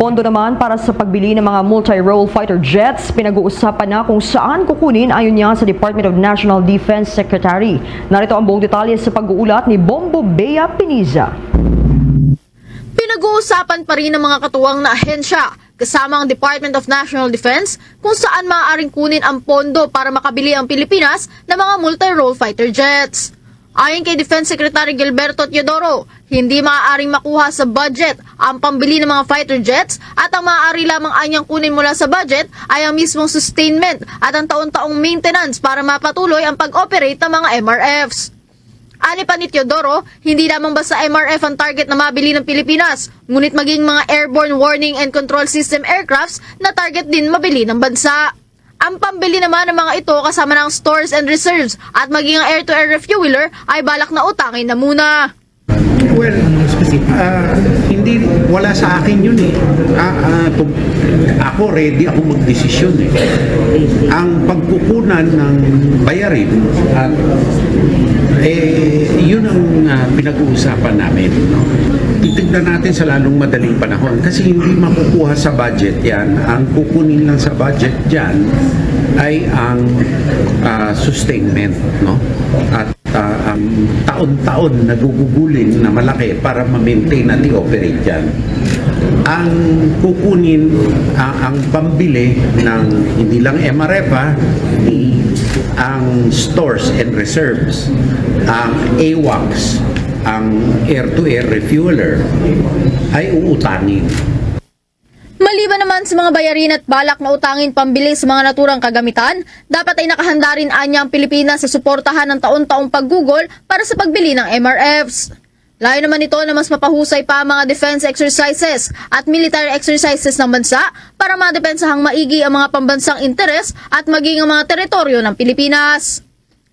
pondo naman para sa pagbili ng mga multi-role fighter jets, pinag-uusapan na kung saan kukunin ayon niya sa Department of National Defense Secretary. Narito ang buong detalye sa pag-uulat ni Bombo Bea Piniza. Pinag-uusapan pa rin ng mga katuwang na ahensya kasama ang Department of National Defense kung saan maaaring kunin ang pondo para makabili ang Pilipinas ng mga multi-role fighter jets. Ayon kay Defense Secretary Gilberto Teodoro, hindi maaaring makuha sa budget ang pambili ng mga fighter jets at ang maaari lamang anyang kunin mula sa budget ay ang mismong sustainment at ang taon-taong maintenance para mapatuloy ang pag-operate ng mga MRFs. Ani pa ni Teodoro, hindi lamang basta MRF ang target na mabili ng Pilipinas, ngunit maging mga airborne warning and control system aircrafts na target din mabili ng bansa. Ang pambili naman ng mga ito kasama ng stores and reserves at maging ang air-to-air refueler ay balak na utangin na muna. Well, ah, hindi, wala sa akin yun eh. Ah, ah, tum- ako ready ako magdesisyon eh. Ang pagkukunan ng bayarin at eh, yun ang ah, pinag-uusapan namin. No? Titignan natin sa lalong madaling panahon kasi hindi makukuha sa budget yan. Ang kukunin lang sa budget dyan ay ang ah, sustainment. No? At ah, ang taon-taon na gugugulin na malaki para ma-maintain at i-operate yan. Ang kukunin, ah, ang pambili ng hindi lang MRF ha, ni ang stores and reserves, ang AWACS, ang air-to-air refueler ay uutangin. Maliban naman sa mga bayarin at balak na utangin pambili sa mga naturang kagamitan, dapat ay nakahanda rin anya ang Pilipinas sa suportahan ng taon-taong paggugol para sa pagbili ng MRFs. Layo naman ito na mas mapahusay pa ang mga defense exercises at military exercises ng bansa para madepensahang maigi ang mga pambansang interes at maging ang mga teritoryo ng Pilipinas.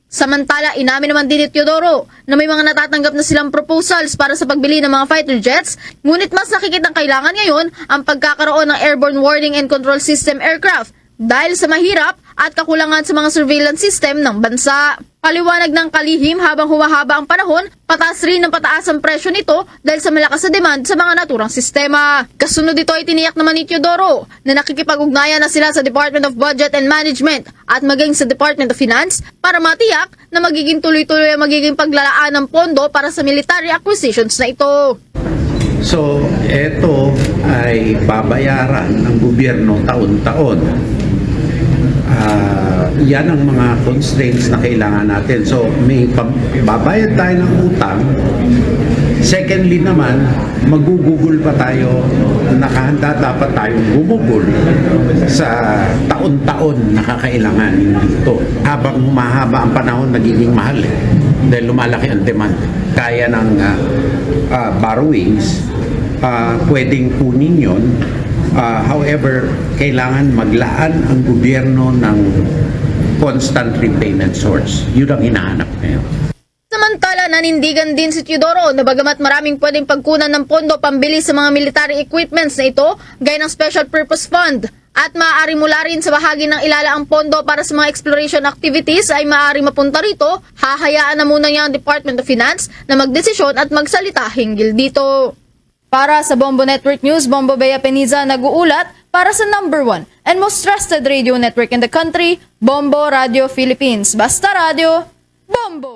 Samantala, inamin naman din ni Teodoro na may mga natatanggap na silang proposals para sa pagbili ng mga fighter jets, ngunit mas nakikitang kailangan ngayon ang pagkakaroon ng airborne warning and control system aircraft dahil sa mahirap at kakulangan sa mga surveillance system ng bansa. Paliwanag ng kalihim habang humahaba ang panahon, pataas rin ng pataas ang presyo nito dahil sa malakas na demand sa mga naturang sistema. Kasunod ito ay tiniyak naman ni Teodoro na nakikipag-ugnayan na sila sa Department of Budget and Management at maging sa Department of Finance para matiyak na magiging tuloy-tuloy ang magiging paglalaan ng pondo para sa military acquisitions na ito. So, ito ay babayaran ng gobyerno taon-taon. Ah, yan ang mga constraints na kailangan natin. So, may babayad tayo ng utang. Secondly naman, magugugol pa tayo. Nakahanda dapat tayong gumugol sa taon-taon na kakailangan dito. Habang humahaba ang panahon, nagiging mahal eh. Dahil lumalaki ang demand. Kaya ng ah, ah, borrowings, ah, pwedeng kunin yon. Ah, however, kailangan maglaan ang gobyerno ng constant repayment source. Yun ang hinahanap ngayon. Samantala, nanindigan din si Teodoro na bagamat maraming pwedeng pagkunan ng pondo pambili sa mga military equipments na ito, gaya ng Special Purpose Fund, at maaari mula rin sa bahagi ng ilalaang pondo para sa mga exploration activities ay maaari mapunta rito, hahayaan na muna niya ang Department of Finance na magdesisyon at magsalita hinggil dito. Para sa Bombo Network News, Bombo Bea Peniza nag-uulat para sa number one and most trusted radio network in the country, Bombo Radio Philippines. Basta Radio, Bombo!